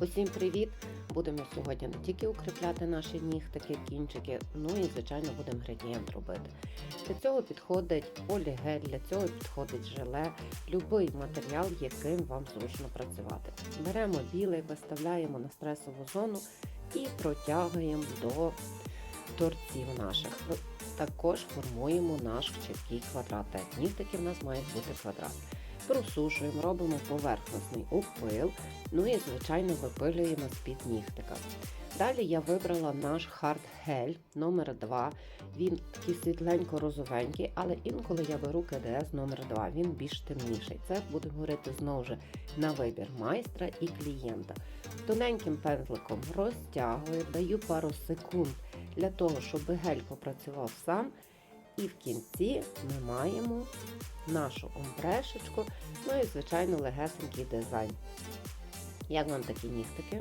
Усім привіт! Будемо сьогодні не тільки укріпляти наші нігтики, кінчики, ну і звичайно будемо градієнт робити. Для цього підходить полігель, для цього підходить желе, будь-який матеріал, яким вам зручно працювати. Беремо білий, виставляємо на стресову зону і протягуємо до торців наших. Також формуємо наш чіткий квадрат. Нігтики в нас мають бути квадрат. Просушуємо, робимо поверхностний упил, ну і, звичайно, випилюємо з-під нігтика. Далі я вибрала наш Hard Gel номер 2 Він такий світленько-розовенький, але інколи я беру КДС номер 2 він більш темніший. Це буде говорити знову ж на вибір майстра і клієнта. Тоненьким пензликом розтягую, даю пару секунд для того, щоб гель попрацював сам. І в кінці ми маємо нашу омбрешечку, ну і, звичайно, легесенький дизайн. Як вам такі нігтики?